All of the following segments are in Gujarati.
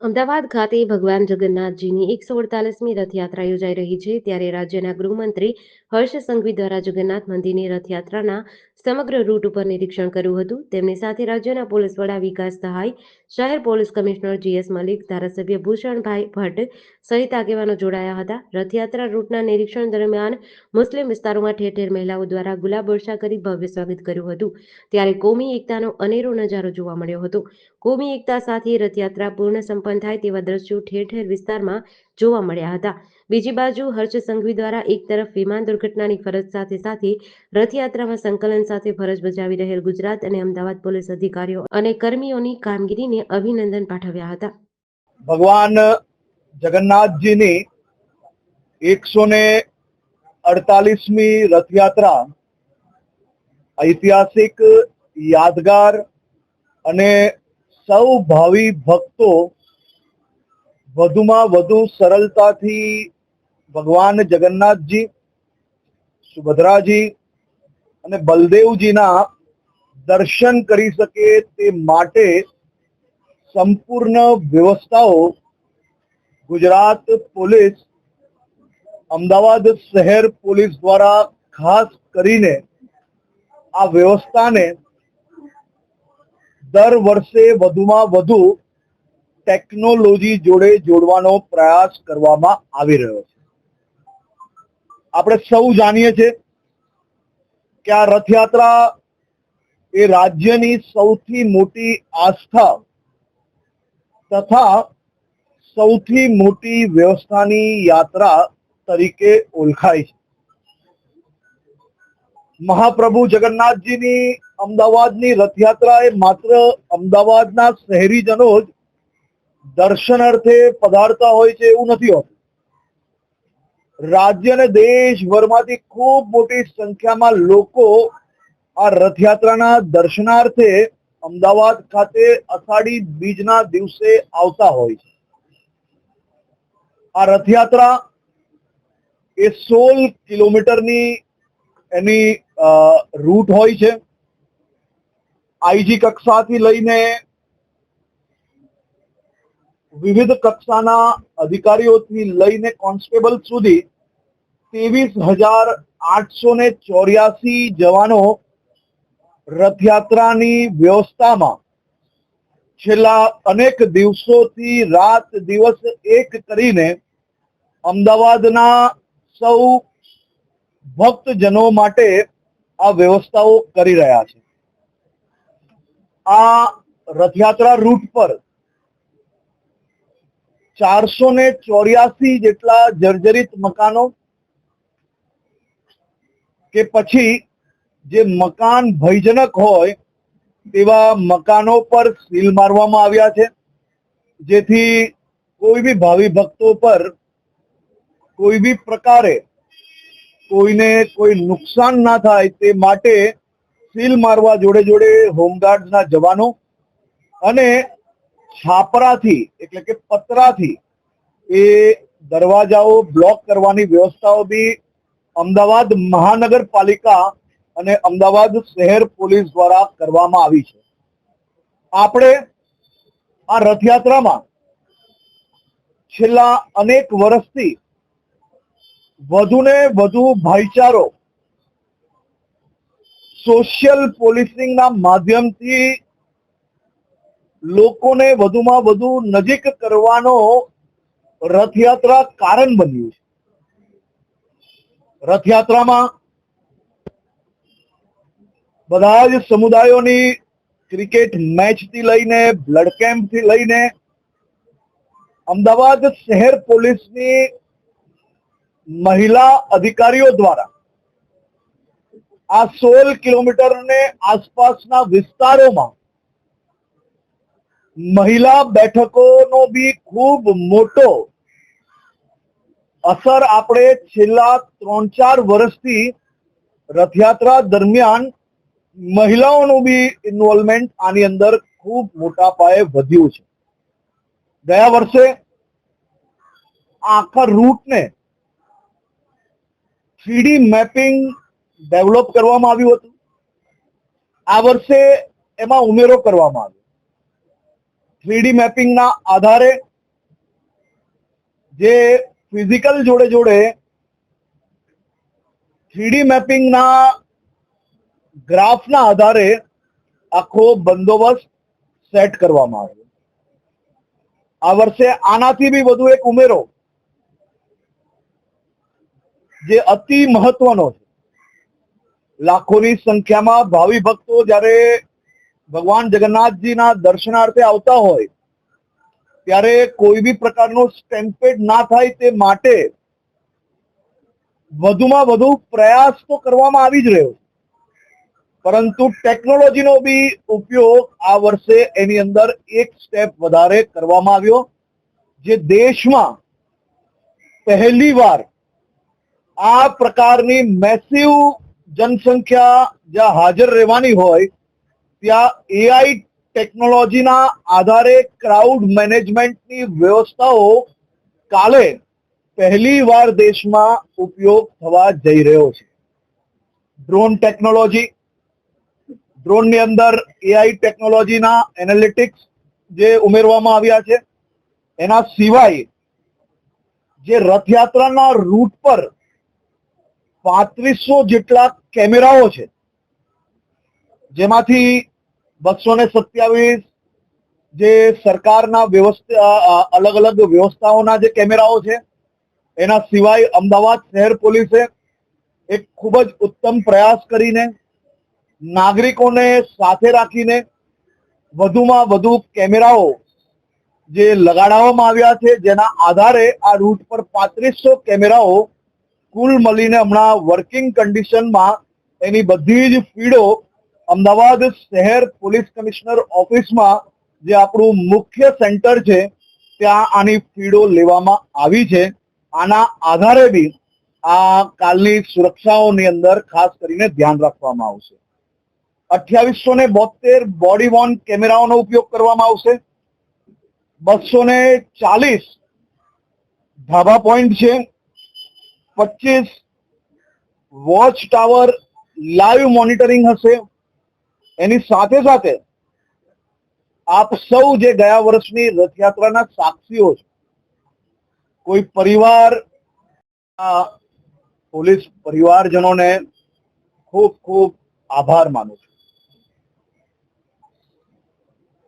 અમદાવાદ ખાતે ભગવાન જગન્નાથજીની એકસો અડતાલીસમી રથયાત્રા યોજાઈ રહી છે. ત્યારે રાજ્યના ગૃહમંત્રી હર્ષ સંઘવી દ્વારા જગન્નાથ મંદિરની રથયાત્રાના સમગ્ર રૂટ ઉપર નિરીક્ષણ કર્યું હતું. તેમની સાથે રાજ્યના પોલીસ વડા વિકાસ સહાય, શહેર પોલીસ કમિશનર જીએસ મલિક, ધારાસભ્ય ભૂષણભાઈ ભટ્ટ સહિત આગેવાનો જોડાયા હતા. રથયાત્રા રૂટના નિરીક્ષણ દરમિયાન મુસ્લિમ વિસ્તારોમાં ઠેર ઠેર મહિલાઓ દ્વારા ગુલાબ વર્ષા કરી ભવ્ય સ્વાગત કર્યું હતું. ત્યારે કોમી એકતાનો અનેરો નજારો જોવા મળ્યો હતો. કોમી એકતા સાથે રથયાત્રા પૂર્ણ સંપન્ન થાય તેવા દ્રશ્યો ઠેર ઠેર વિસ્તારમાં જોવા મળ્યા હતા. બીજી બાજુ હર્ષ સંઘવી દ્વારા એક તરફ વિમાન દુર્ઘટનાની ફરજ સાથે સાથે રથયાત્રામાં સંકલન સાથે ફરજ બજાવી રહેલ ગુજરાત અને અમદાવાદ પોલીસ અધિકારીઓ અને કર્મીઓની કામગીરીને અભિનંદન પાઠવ્યા હતા. ભગવાન જગન્નાથજીની એકસો ને અડતાલીસમી રથયાત્રા ઐતિહાસિક યાદગાર અને સૌ ભાવિ ભક્તો વધુમાં વધુ સરળતાથી ભગવાન જગન્નાથજી, સુભદ્રાજી અને બલદેવજીના દર્શન કરી શકે તે માટે સંપૂર્ણ વ્યવસ્થાઓ ગુજરાત પોલીસ, અમદાવાદ શહેર પોલીસ દ્વારા ખાસ કરીને આ વ્યવસ્થાને દર વર્ષે વધુમાં વધુ ટેકનોલોજી જોડે જોડવાનો પ્રયાસ કરવામાં આવી રહ્યો છે. આપણે સૌ જાણીએ છીએ કે આ રથયાત્રા એ રાજ્યની સૌથી મોટી આસ્થા તથા સૌથી મોટી વ્યવસ્થાની યાત્રા તરીકે ઓળખાય છે. મહાપ્રભુ જગન્નાથજીની અમદાવાદની રથયાત્રા એ માત્ર અમદાવાદના શહેરીજનો જ દર્શનાર્થે પધારતા હોય છે એવું નથી હોતું. રાજ્ય અને દેશભરમાંથી ખૂબ મોટી સંખ્યામાં લોકો આ રથયાત્રાના દર્શનાર્થે અમદાવાદ ખાતે અષાઢી બીજના દિવસે આવતા હોય છે. આ રથયાત્રા એ સોળ કિલોમીટરની એની રૂટ હોય છે. આઈજી કક્ષાથી લઈને વિવિધ કક્ષાના અધિકારીઓથી લઈને કોન્સ્ટેબલ સુધી ત્રેવીસ હજાર આઠસો ને ચોર્યાસી જવાનો રથયાત્રાની વ્યવસ્થામાં છેલ્લા અનેક દિવસોથી રાત દિવસ એક કરીને અમદાવાદના સૌ ભક્તજનો માટે આ વ્યવસ્થાઓ કરી રહ્યા છે. આ રથયાત્રા રૂટ પર ચારસો ને ચોર્યાસી જેટલા જર્જરિત મકાનો કે પછી જે મકાન ભયજનક હોય તેવા મકાનો પર સીલ મારવામાં આવ્યા છે. જેથી કોઈ બી ભાવિ ભક્તો પર કોઈ બી પ્રકારે કોઈને કોઈ નુકસાન ના થાય તે માટે સીલ મારવા જોડે જોડે હોમગાર્ડના જવાનો અને છાપરાથી, એટલે કે પતરાથી એ દરવાજાઓ બ્લોક કરવાની વ્યવસ્થાઓ બી અમદાવાદ મહાનગરપાલિકા અને અમદાવાદ શહેર પોલીસ દ્વારા કરવામાં આવી છે. આપણે આ રથયાત્રામાં છેલ્લા અનેક વર્ષથી વધુને વધુ ભાઈચારો. સોશિયલ પોલીસિંગના માધ્યમથી લોકોને વધુમાં વધુ નજીક કરવાનો રથયાત્રા કારણ બન્યું છે. રથયાત્રામાં બધા જ સમુદાયોની ક્રિકેટ મેચથી લઈને બ્લડ કેમ્પથી લઈને અમદાવાદ શહેર પોલીસની મહિલા અધિકારીઓ દ્વારા આ સોળ કિલોમીટર ને આસપાસના વિસ્તારોમાં મહિલા બેઠકોનો બી ખૂબ મોટો અસર આપણે છેલ્લા ત્રણ ચાર વર્ષથી રથયાત્રા દરમિયાન મહિલાઓનું બી ઇન્વોલ્વમેન્ટ આની અંદર ખૂબ મોટા પાયે વધ્યું છે. ગયા વર્ષે આખા રૂટને થ્રીડી મેપિંગ ડેવલપ કરવામાં આવ્યું હતું. આ વર્ષે એમાં ઉમેરો કરવામાં આવ્યો. થ્રીડી મેપિંગના આધારે જે ફિઝિકલ જોડે જોડે થ્રીડી મેપિંગના ગ્રાફના આધારે આખો બંદોબસ્ત સેટ કરવામાં આવ્યો. આ વર્ષે આનાથી બી વધુ એક ઉમેરો જે અતિ મહત્વનો છે. લાખોની સંખ્યામાં ભાવિ ભક્તો જ્યારે ભગવાન જગન્નાથજીના દર્શનાર્થે આવતા હોય, ત્યારે કોઈ બી પ્રકારનો સ્ટેમ્પેડ ના થાય તે માટે વધુમાં વધુ પ્રયાસ તો કરવામાં આવી જ રહ્યો પરંતુ ટેકનોલોજીનો બી ઉપયોગ આ વર્ષે એની અંદર એક સ્ટેપ વધારે કરવામાં આવ્યો, જે દેશમાં પહેલી વાર આ પ્રકારની મેસિવ જનસંખ્યા જ્યાં હાજર રહેવાની હોય, ત્યાં એઆઈ ટેકનોલોજીના આધારે ક્રાઉડ મેનેજમેન્ટની વ્યવસ્થાઓ કાલે પહેલી વાર દેશમાં ઉપયોગ થવા જઈ રહ્યો છે. ડ્રોન ટેકનોલોજી ડ્રોનની અંદર એઆઈ ટેકનોલોજીના એનાલિટિક્સ જે ઉમેરવામાં આવ્યા છે, એના સિવાય જે રથયાત્રાના રૂટ પર પાંત્રીસો જેટલા કેમેરાઓ છે. જેમાંથી બસો ને સત્યાવીસ જે સરકારના વ્યવસ્થા અલગ અલગ વ્યવસ્થાઓના જે કેમેરાઓ છે, એના સિવાય અમદાવાદ શહેર પોલીસે એક ખૂબ જ ઉત્તમ પ્રયાસ કરીને નાગરિકોને સાથે રાખીને વધુમાં વધુ કેમેરાઓ જે લગાડવામાં આવ્યા છે, જેના આધારે આ રૂટ પર પાંત્રીસો કેમેરાઓ કુલ મળીને હમણાં વર્કિંગ કન્ડિશનમાં એની બધી જ ફીડો અમદાવાદ શહેર પોલીસ કમિશનર ઓફિસમાં જે આપણું મુખ્ય સેન્ટર છે, ત્યાં આની ફીડો લેવામાં આવી છે. આના આધારે બી આ કાલની સુરક્ષાઓની અંદર ખાસ કરીને ધ્યાન રાખવામાં આવશે. અઠ્યાવીસો ને બોતેર બોડી વોર્ન કેમેરાઓનો ઉપયોગ કરવામાં આવશે. બસો ને ચાલીસ ધાબા પોઈન્ટ છે. પચીસ વોચ ટાવર લાઈવ મોનિટરિંગ હશે. એની સાથે સાથે આપ સૌ જે ગયા વર્ષની રથયાત્રાના સાક્ષીઓ છો, કોઈ પરિવાર પોલીસ પરિવારજનોને ખૂબ ખૂબ આભાર માનું છું.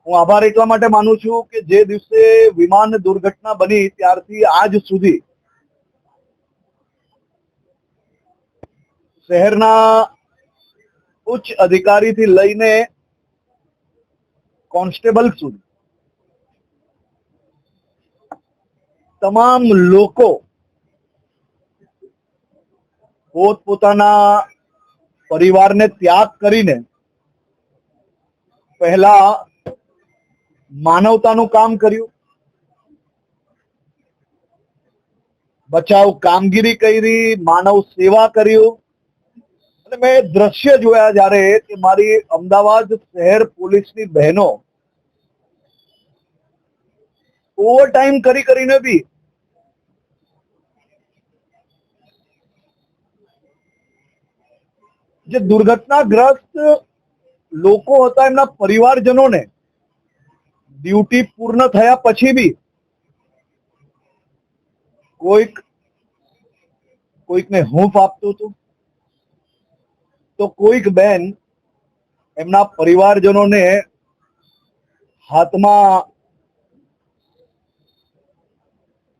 હું આભાર એટલા માટે માનું છું કે જે દિવસે વિમાન દુર્ઘટના બની ત્યારથી આજ સુધી શહેરના ઉચ્ચ અધિકારીથી લઈને કોન્સ્ટેબલ સુધી તમામ લોકો પોતપોતાના પરિવારને ત્યાગ કરીને પહેલા માનવતાનું કામ કર્યું, બચાવ કામગીરી કરી, માનવ સેવા કર્યું મેં દ્રશ્ય જોયા જ્યારે કે મારી અમદાવાદ શહેર પોલીસની બહેનો ઓવર ટાઈમ કરી કરીને બી જે દુર્ઘટનાગ્રસ્ત લોકો હતા એમના પરિવારજનોને ડ્યુટી પૂર્ણ થયા પછી બી કોઈક કોઈકને હૂંફ આપતું હતું તો કોઈક બેન એમના પરિવારજનોને હાથમાં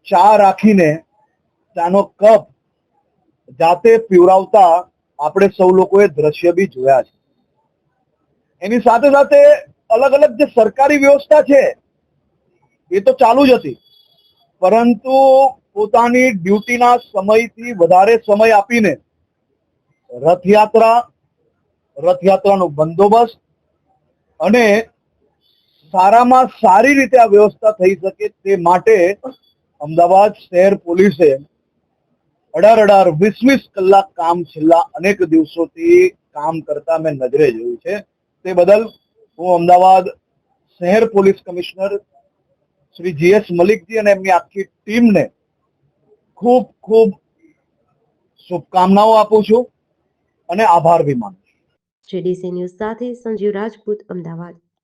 ચા રાખીને ચાનો કપ જાતે પીવડાવતા આપણે સૌ લોકોએ દ્રશ્ય બી જોયા છે. એની સાથે સાથે અલગ અલગ જે સરકારી વ્યવસ્થા છે, એ તો ચાલુ જ હતી. પરંતુ પોતાની ડ્યુટીના સમયથી વધારે સમય આપીને રથયાત્રા, રથયાત્રાનો બંદોબસ્ત અને સારામાં સારી રીતે આ વ્યવસ્થા થઈ શકે તે માટે અમદાવાદ શહેર પોલીસે અઢાર અઢાર વીસ વીસ કલાક કામ છેલ્લા અનેક દિવસોથી કામ કરતા મેં નજરે જોયું છે. તે બદલ હું અમદાવાદ શહેર પોલીસ કમિશનર શ્રી જીએસ મલિકજી અને એમની આખી ટીમને ખૂબ ખૂબ શુભકામનાઓ આપું છું. અને આભાર બી જેડીસી ન્યૂઝ સાથે સંજીવ રાજપૂત અમદાવાદ.